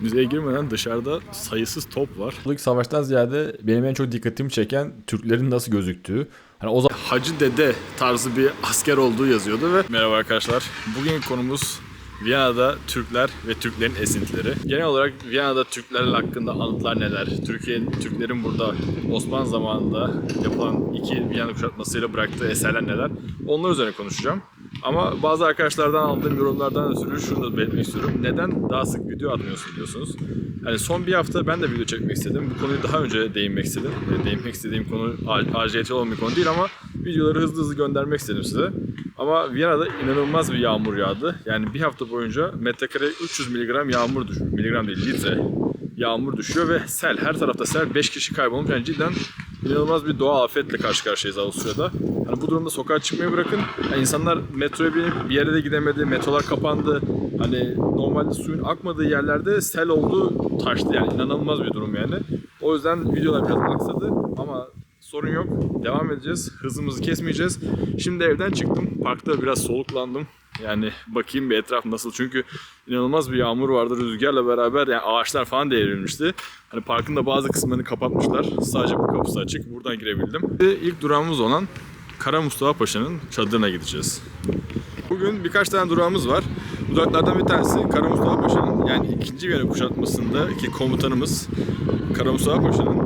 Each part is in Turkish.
müzeye girmeden dışarıda sayısız top var. İlk savaştan ziyade benim en çok dikkatimi çeken Türklerin nasıl gözüktüğü. Hani o zaman Hacı Dede tarzı bir asker olduğu yazıyordu ve merhaba arkadaşlar. Bugün konumuz Viyana'da Türkler ve Türklerin esintileri. Genel olarak Viyana'da Türkler hakkında anıtlar neler? Türkiye'nin Türklerin burada Osmanlı zamanında yapılan iki Viyana kuşatmasıyla bıraktığı eserler neler? Onlar üzerine konuşacağım. Ama bazı arkadaşlardan aldığım yorumlardan ötürü şunu da belirtmek istiyorum. Neden daha sık video atmıyorsun diyorsunuz. Yani son bir hafta ben de video çekmek istedim. Bu konuyu daha önce değinmek istedim. Değinmek istediğim konu aciliyeti olan bir konu değil ama videoları hızlı hızlı göndermek istedim size. Ama Viyana'da inanılmaz bir yağmur yağdı. Yani bir hafta boyunca metrekare 300 miligram yağmur düşüyor. Miligram değil litre yağmur düşüyor ve sel. Her tarafta sel. 5 kişi kaybolmuş. Yani cidden inanılmaz bir doğa afetle karşı karşıyayız Avusturya'da. Hani bu durumda sokağa çıkmayı bırakın. Yani insanlar metroya binip bir yere de gidemedi. Metrolar kapandı. Hani normalde suyun akmadığı yerlerde sel oldu, taştı. Yani inanılmaz bir durum yani. O yüzden videolar biraz aksadı ama sorun yok. Devam edeceğiz. Hızımızı kesmeyeceğiz. Şimdi evden çıktım. Parkta biraz soluklandım. Yani bakayım bir etraf nasıl. Çünkü inanılmaz bir yağmur vardı. Rüzgarla beraber yani ağaçlar falan devrilmişti. Hani parkın da bazı kısımlarını kapatmışlar. Sadece bu kapısı açık. Buradan girebildim. İlk durağımız olan Kara Mustafa Paşa'nın çadırına gideceğiz. Bugün birkaç tane durağımız var. Bu duraklardan bir tanesi Kara Mustafa Paşa'nın yani 2. Viyana kuşatmasındaki komutanımız Kara Mustafa Paşa'nın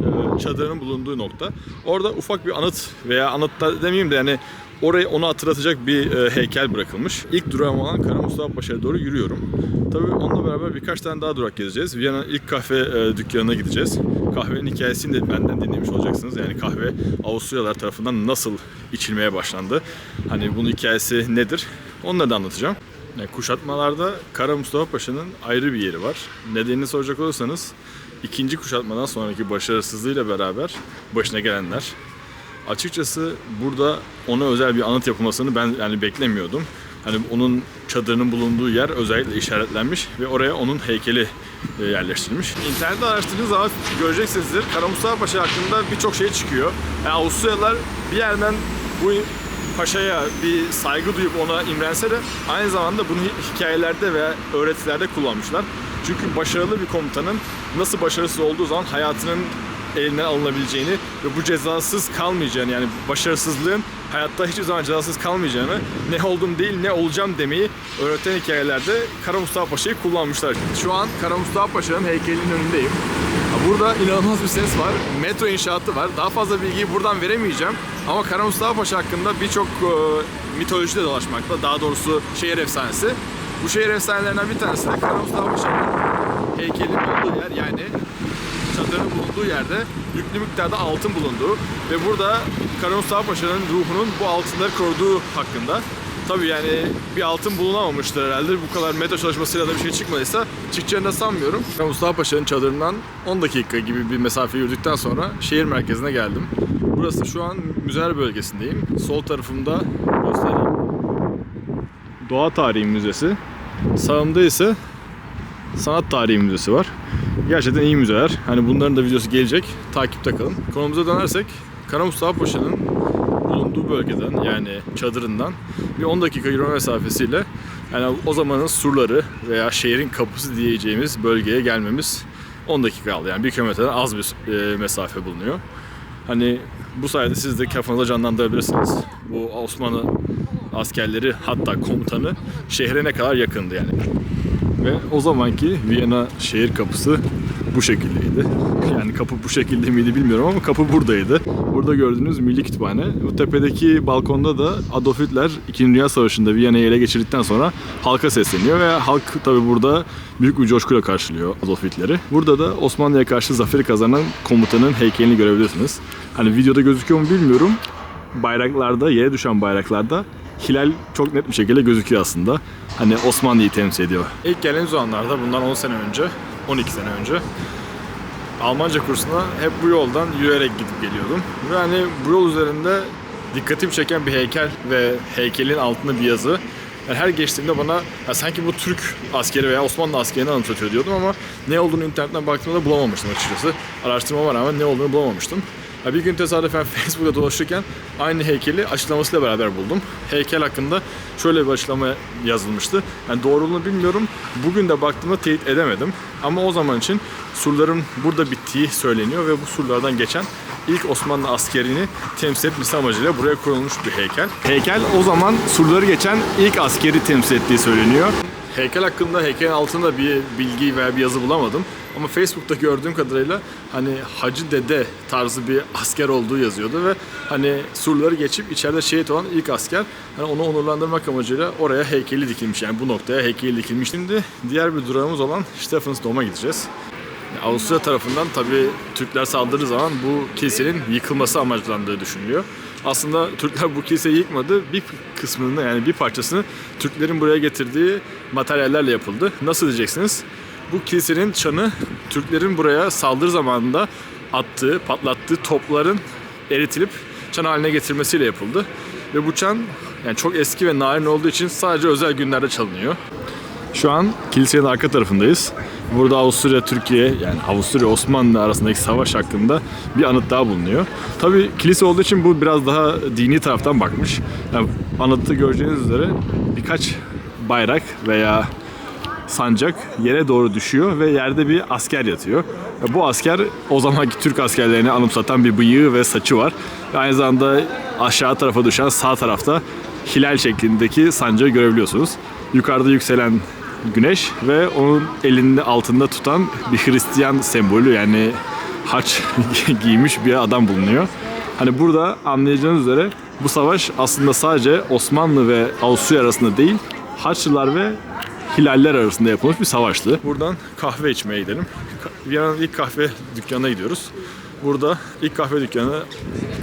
e, çadırının bulunduğu nokta. Orada ufak bir anıt veya anıt da demeyeyim de yani oraya onu hatırlatacak bir e, heykel bırakılmış. İlk durağım olan Kara Mustafa Paşa'ya doğru yürüyorum. Tabii onunla beraber birkaç tane daha durak gezeceğiz. Viyana'nın ilk kahve e, dükkanına gideceğiz. Kahvenin hikayesini de benden dinlemiş olacaksınız. Yani kahve Avusturyalılar tarafından nasıl içilmeye başlandı. Hani bunun hikayesi nedir? Onları da anlatacağım. Yani kuşatmalarda Kara Mustafa Paşa'nın ayrı bir yeri var. Nedenini soracak olursanız ikinci kuşatmadan sonraki başarısızlığıyla beraber başına gelenler. Açıkçası burada ona özel bir anıt yapılmasını ben yani beklemiyordum. Hani onun çadırının bulunduğu yer özellikle işaretlenmiş ve oraya onun heykeli e, yerleştirilmiş. İnternette araştırdığınız zaman göreceksinizdir. Kara Mustafa Paşa hakkında birçok şey çıkıyor. Yani Avusturyalılar bir yerden bu paşaya bir saygı duyup ona imrense de aynı zamanda bunu hikayelerde ve öğretilerde kullanmışlar. Çünkü başarılı bir komutanın nasıl başarısız olduğu zaman hayatının elinden alınabileceğini ve bu cezasız kalmayacağını yani başarısızlığın hayatta hiçbir zaman cezasız kalmayacağını ne oldum değil ne olacağım demeyi öğreten hikayelerde Kara Mustafa Paşa'yı kullanmışlar. Şu an Kara Mustafa Paşa'nın heykelinin önündeyim. Burada inanılmaz bir ses var. Metro inşaatı var. Daha fazla bilgiyi buradan veremeyeceğim. Ama Kara Mustafa Paşa hakkında birçok e, mitolojide dolaşmakta. Daha doğrusu şehir efsanesi. Bu şehir efsanelerinden bir tanesi de Kara Mustafa Paşa'nın heykelinin olduğu yer yani çadırın bulunduğu yerde yüklü miktarda altın bulunduğu ve burada Kara Mustafa Paşa'nın ruhunun bu altınları koruduğu hakkında. Tabii yani bir altın bulunamamıştır herhalde. Bu kadar metro çalışmasıyla da bir şey çıkmadıysa çıkacağını da sanmıyorum. Kara Mustafa Paşa'nın çadırından 10 dakika gibi bir mesafe yürüdükten sonra şehir merkezine geldim. Burası şu an müzeler bölgesindeyim. Sol tarafımda göstereyim. Doğa Tarihi Müzesi. Sağımda ise Sanat Tarihi Müzesi var. Gerçekten iyi müzeler. Hani bunların da videosu gelecek. Takipte kalın. Konumuza dönersek Kara Mustafa Paşa'nın bulunduğu bölgeden yani çadırından bir 10 dakika yürüme mesafesiyle yani o zamanın surları veya şehrin kapısı diyeceğimiz bölgeye gelmemiz 10 dakika aldı. Yani bir kilometreden az bir e, mesafe bulunuyor. Hani bu sayede siz de kafanıza canlandırabilirsiniz. Bu Osmanlı askerleri hatta komutanı şehre ne kadar yakındı yani. Ve o zamanki Viyana şehir kapısı bu şekildeydi. Yani kapı bu şekilde miydi bilmiyorum ama kapı buradaydı. Burada gördüğünüz Milli Kütüphane. Bu tepedeki balkonda da Adolf Hitler 2. Dünya Savaşı'nda Viyana'yı ele geçirdikten sonra halka sesleniyor ve halk tabi burada büyük bir coşkuyla karşılıyor Adolf Hitler'i. Burada da Osmanlı'ya karşı zaferi kazanan komutanın heykelini görebilirsiniz. Hani videoda gözüküyor mu bilmiyorum. Bayraklarda, yere düşen bayraklarda hilal çok net bir şekilde gözüküyor aslında. Hani Osmanlı'yı temsil ediyor. İlk gelen zamanlarda bundan 10 sene önce, 12 sene önce Almanca kursuna hep bu yoldan yürüyerek gidip geliyordum. Ve hani bu yol üzerinde dikkatimi çeken bir heykel ve heykelin altında bir yazı. Yani her geçtiğimde bana ya sanki bu Türk askeri veya Osmanlı askerini anımsatıyor diyordum ama ne olduğunu internetten baktığımda bulamamıştım açıkçası. Araştırmama rağmen ne olduğunu bulamamıştım. Bir gün tesadüfen Facebook'ta dolaşırken aynı heykeli açıklamasıyla beraber buldum. Heykel hakkında şöyle bir açıklama yazılmıştı. Yani doğruluğunu bilmiyorum. Bugün de baktığımda teyit edemedim. Ama o zaman için surların burada bittiği söyleniyor ve bu surlardan geçen ilk Osmanlı askerini temsil etmesi amacıyla buraya kurulmuş bir heykel. Heykel o zaman surları geçen ilk askeri temsil ettiği söyleniyor. Heykel hakkında heykelin altında bir bilgi veya bir yazı bulamadım. Ama Facebook'ta gördüğüm kadarıyla hani Hacı Dede tarzı bir asker olduğu yazıyordu ve hani surları geçip içeride şehit olan ilk asker. Hani onu onurlandırmak amacıyla oraya heykeli dikilmiş. Yani bu noktaya heykeli dikilmiş. Şimdi diğer bir durağımız olan Stephansdom'a gideceğiz. Avusturya tarafından tabii Türkler saldırdığı zaman bu kilisenin yıkılması amaçlandığı düşünülüyor. Aslında Türkler bu kiliseyi yıkmadı. Bir kısmını yani bir parçasını Türklerin buraya getirdiği materyallerle yapıldı. Nasıl diyeceksiniz? Bu kilisenin çanı Türklerin buraya saldırı zamanında attığı, patlattığı topların eritilip çan haline getirmesiyle yapıldı. Ve bu çan yani çok eski ve narin olduğu için sadece özel günlerde çalınıyor. Şu an kilisenin arka tarafındayız. Burada Avusturya Türkiye yani Avusturya Osmanlı arasındaki savaş hakkında bir anıt daha bulunuyor. Tabii kilise olduğu için bu biraz daha dini taraftan bakmış. Yani anıtta göreceğiniz üzere birkaç bayrak veya sancak yere doğru düşüyor ve yerde bir asker yatıyor. Ve Bu asker o zamanki Türk askerlerini anımsatan bir bıyığı ve saçı var. Ve aynı zamanda aşağı tarafa düşen sağ tarafta hilal şeklindeki sancağı görebiliyorsunuz. Yukarıda yükselen güneş ve onun elinde altında tutan bir Hristiyan sembolü yani haç giymiş bir adam bulunuyor. Hani burada anlayacağınız üzere bu savaş aslında sadece Osmanlı ve Avusturya arasında değil, Haçlılar ve Hilaller arasında yapılmış bir savaştı. Buradan kahve içmeye gidelim. Viyana'nın ilk kahve dükkanına gidiyoruz. Burada ilk kahve dükkanı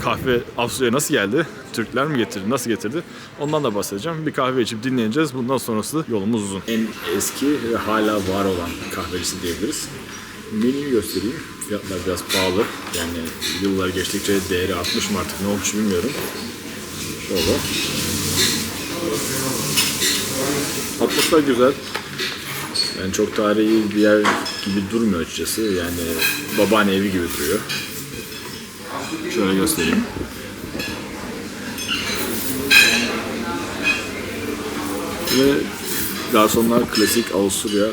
kahve Avusturya'ya nasıl geldi? Türkler mi getirdi? Nasıl getirdi? Ondan da bahsedeceğim. Bir kahve içip dinleyeceğiz. Bundan sonrası yolumuz uzun. En eski ve hala var olan kahvecisi diyebiliriz. Menüyü göstereyim. Fiyatlar biraz pahalı. Yani yıllar geçtikçe değeri artmış mı artık ne olmuş bilmiyorum. Şöyle. Atmosfer güzel. Yani çok tarihi bir yer gibi durmuyor açıkçası. Yani babaanne evi gibi duruyor. Şöyle göstereyim. Ve garsonlar klasik Avusturya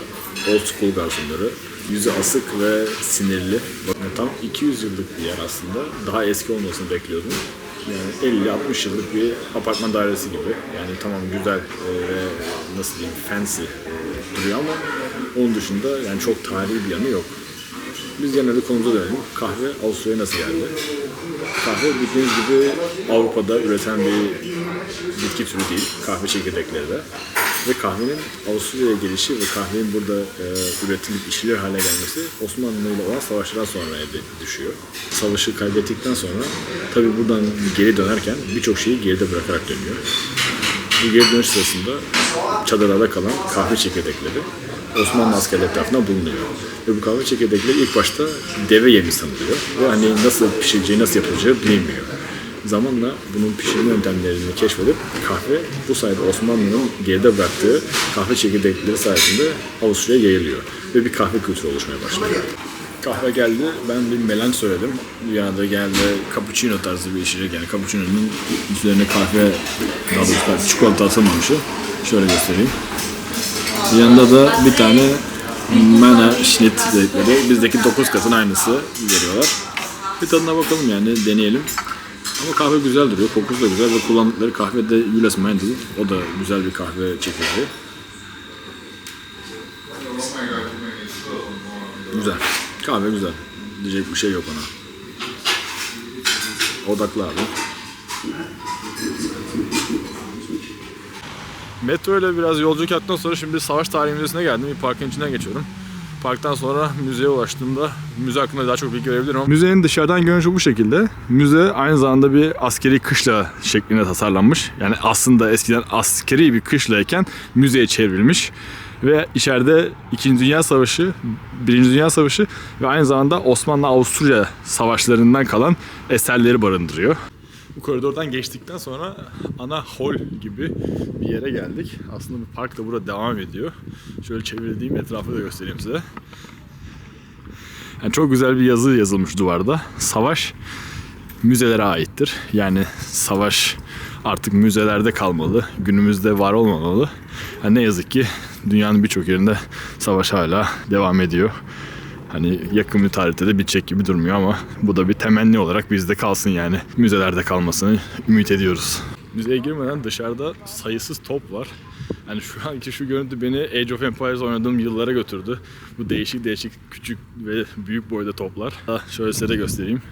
old school garsonları. Yüzü asık ve sinirli. Bakın tam 200 yıllık bir yer aslında. Daha eski olmasını bekliyordum. Yani 50-60 yıllık bir apartman dairesi gibi. Yani tamam güzel e, ve nasıl diyeyim fancy e, duruyor ama onun dışında yani çok tarihi bir yanı yok. Biz genelde konumuza dönelim. Kahve Avusturya'ya nasıl geldi? Kahve bildiğiniz gibi Avrupa'da üreten bir bitki türü değil. Kahve çekirdekleri de. Ve kahvenin Avusturya'ya gelişi ve kahvenin burada e, üretilip içilir hale gelmesi Osmanlı ile olan savaşlardan sonra düşüyor. Savaşı kaybettikten sonra tabi buradan geri dönerken birçok şeyi geride bırakarak dönüyor. Bu geri dönüş sırasında çadırlarda kalan kahve çekirdekleri Osmanlı askerleri tarafından bulunuyor. Ve bu kahve çekirdekleri ilk başta deve yemi sanılıyor. Ve hani nasıl pişireceği, nasıl yapılacağı bilinmiyor. Zamanla bunun pişirme yöntemlerini keşfedip kahve bu sayede Osmanlı'nın geride bıraktığı kahve çekirdekleri sayesinde Avusturya'ya yayılıyor. Ve bir kahve kültürü oluşmaya başlıyor. Kahve geldi. Ben bir melen söyledim. Dünyada geldi cappuccino tarzı bir içecek yani cappuccino'nun üzerine kahve daha doğrusu çikolata atılmamışı. Şöyle göstereyim. Yanında da bir tane mana schnit dedikleri bizdeki 9 katın aynısı veriyorlar. Bir tadına bakalım yani deneyelim. Ama kahve güzel duruyor, kokusu da güzel ve kullandıkları kahve de Jules Mendel. O da güzel bir kahve çekirdeği. Güzel. Kahve güzel. Diyecek bir şey yok ona. Odaklı abi. Metro ile biraz yolculuk yaptıktan sonra şimdi Savaş Tarihi Müzesi'ne geldim. Bir parkın içinden geçiyorum. Parktan sonra müzeye ulaştığımda müze hakkında daha çok bilgi verebilirim ama müzenin dışarıdan görünüşü bu şekilde. Müze aynı zamanda bir askeri kışla şeklinde tasarlanmış. Yani aslında eskiden askeri bir kışlayken müzeye çevrilmiş. Ve içeride 2. Dünya Savaşı, 1. Dünya Savaşı ve aynı zamanda Osmanlı-Avusturya savaşlarından kalan eserleri barındırıyor. Bu koridordan geçtikten sonra ana hol gibi bir yere geldik. Aslında bir park da burada devam ediyor. Şöyle çevirdiğim etrafı da göstereyim size. Yani çok güzel bir yazı yazılmış duvarda. Savaş müzelere aittir. Yani savaş artık müzelerde kalmalı. Günümüzde var olmamalı. Yani ne yazık ki dünyanın birçok yerinde savaş hala devam ediyor. Hani yakın bir tarihte de bitecek gibi durmuyor ama bu da bir temenni olarak bizde kalsın yani. Müzelerde kalmasını ümit ediyoruz. Müzeye girmeden dışarıda sayısız top var. Yani şu anki şu görüntü beni Age of Empires oynadığım yıllara götürdü. Bu değişik değişik küçük ve büyük boyda toplar. Şöyle size göstereyim.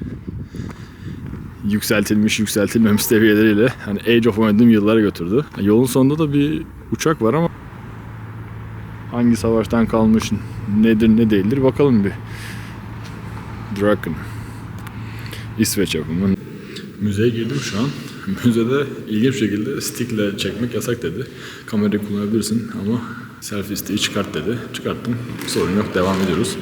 Yükseltilmiş yükseltilmemiş seviyeleriyle hani Age of oynadığım yıllara götürdü. Yolun sonunda da bir uçak var ama hangi savaştan kalmış nedir ne değildir bakalım bir. Draken. İsveç yapımı. Müzeye girdim şu an. Müzede ilginç şekilde stickle çekmek yasak dedi. Kamerayı kullanabilirsin ama selfie isteği çıkart dedi. Çıkarttım. Sorun yok devam ediyoruz.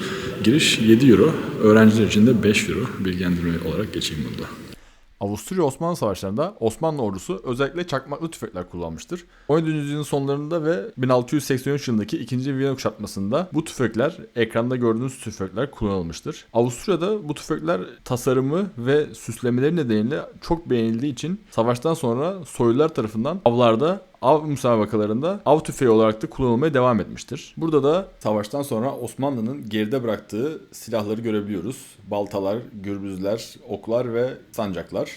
Giriş 7 euro. Öğrenciler için de 5 euro. Bilgilendirme olarak geçeyim burada. Avusturya Osmanlı Savaşları'nda Osmanlı ordusu özellikle çakmaklı tüfekler kullanmıştır. 17. yüzyılın sonlarında ve 1683 yılındaki 2. Viyana kuşatmasında bu tüfekler, ekranda gördüğünüz tüfekler kullanılmıştır. Avusturya'da bu tüfekler tasarımı ve süslemeleri nedeniyle çok beğenildiği için savaştan sonra soylular tarafından avlarda av müsabakalarında av tüfeği olarak da kullanılmaya devam etmiştir. Burada da savaştan sonra Osmanlı'nın geride bıraktığı silahları görebiliyoruz. Baltalar, gürbüzler, oklar ve sancaklar.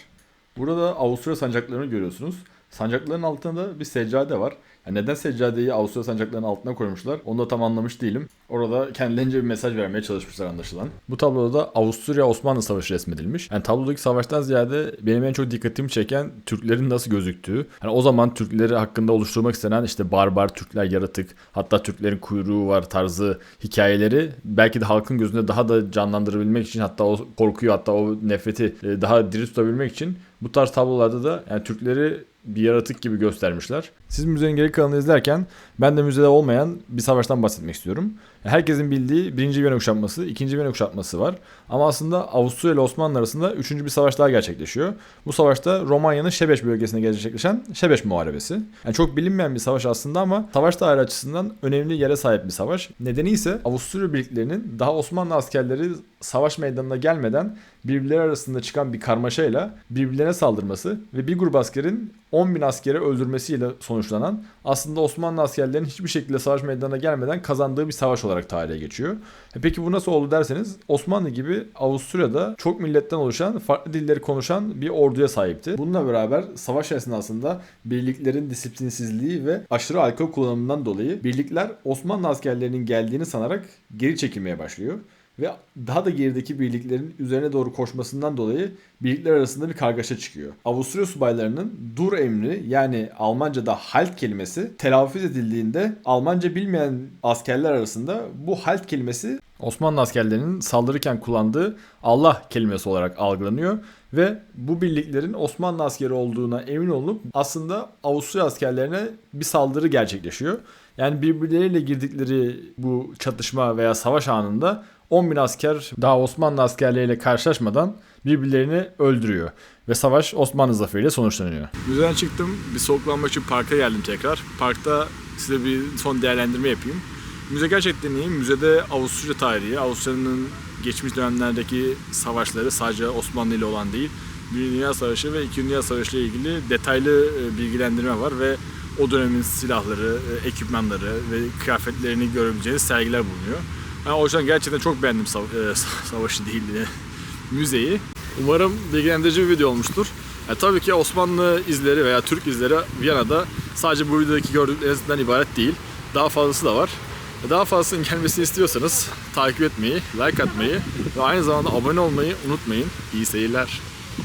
Burada Avusturya sancaklarını görüyorsunuz. Sancakların altında bir seccade var. Neden seccadeyi Avusturya sancaklarının altına koymuşlar onu da tam anlamış değilim. Orada kendilerince bir mesaj vermeye çalışmışlar anlaşılan. Bu tabloda da Avusturya-Osmanlı Savaşı resmedilmiş. Yani tablodaki savaştan ziyade benim en çok dikkatimi çeken Türklerin nasıl gözüktüğü. Yani o zaman Türkleri hakkında oluşturmak istenen işte barbar Türkler, yaratık, hatta Türklerin kuyruğu var tarzı hikayeleri belki de halkın gözünde daha da canlandırabilmek için hatta o korkuyu hatta o nefreti e, daha diri tutabilmek için bu tarz tablolarda da yani Türkleri bir yaratık gibi göstermişler. Siz müzenin geri kalanını izlerken ben de müzede olmayan bir savaştan bahsetmek istiyorum. Herkesin bildiği 1. Viyana kuşatması, 2. Viyana kuşatması var. Ama aslında Avusturya ile Osmanlı arasında 3. bir savaş daha gerçekleşiyor. Bu savaşta Romanya'nın Şebeş bölgesinde gerçekleşen Şebeş Muharebesi. Yani çok bilinmeyen bir savaş aslında ama savaş tarihi açısından önemli yere sahip bir savaş. Nedeni ise Avusturya birliklerinin daha Osmanlı askerleri savaş meydanına gelmeden birbirleri arasında çıkan bir karmaşayla birbirlerine saldırması ve bir grup askerin 10 bin askeri öldürmesiyle sonuçlanan aslında Osmanlı askerlerinin hiçbir şekilde savaş meydanına gelmeden kazandığı bir savaş olarak tarihe geçiyor. E peki bu nasıl oldu derseniz Osmanlı gibi Avusturya'da çok milletten oluşan farklı dilleri konuşan bir orduya sahipti. Bununla beraber savaş esnasında birliklerin disiplinsizliği ve aşırı alkol kullanımından dolayı birlikler Osmanlı askerlerinin geldiğini sanarak geri çekilmeye başlıyor ve daha da gerideki birliklerin üzerine doğru koşmasından dolayı birlikler arasında bir kargaşa çıkıyor. Avusturya subaylarının dur emri yani Almanca'da halt kelimesi telaffuz edildiğinde Almanca bilmeyen askerler arasında bu halt kelimesi Osmanlı askerlerinin saldırırken kullandığı Allah kelimesi olarak algılanıyor ve bu birliklerin Osmanlı askeri olduğuna emin olup aslında Avusturya askerlerine bir saldırı gerçekleşiyor. Yani birbirleriyle girdikleri bu çatışma veya savaş anında 10 bin asker daha Osmanlı askerleriyle karşılaşmadan birbirlerini öldürüyor. Ve savaş Osmanlı zaferiyle sonuçlanıyor. Müzeden çıktım. Bir soluklanmak için parka geldim tekrar. Parkta size bir son değerlendirme yapayım. Müze gerçekten iyi. Müzede Avusturya tarihi, Avusturya'nın geçmiş dönemlerdeki savaşları sadece Osmanlı ile olan değil. Birinci Dünya Savaşı ve İkinci Dünya Savaşı ile ilgili detaylı e, bilgilendirme var ve o dönemin silahları, e, ekipmanları ve kıyafetlerini görebileceğiniz sergiler bulunuyor. Ben o yüzden gerçekten çok beğendim sav- e, savaşı değil e, müzeyi. Umarım bilgilendirici bir video olmuştur. E, tabii ki Osmanlı izleri veya Türk izleri Viyana'da sadece bu videodaki gördüklerinizden ibaret değil. Daha fazlası da var. E, Daha fazlasının gelmesini istiyorsanız takip etmeyi, like atmayı ve aynı zamanda abone olmayı unutmayın. İyi seyirler.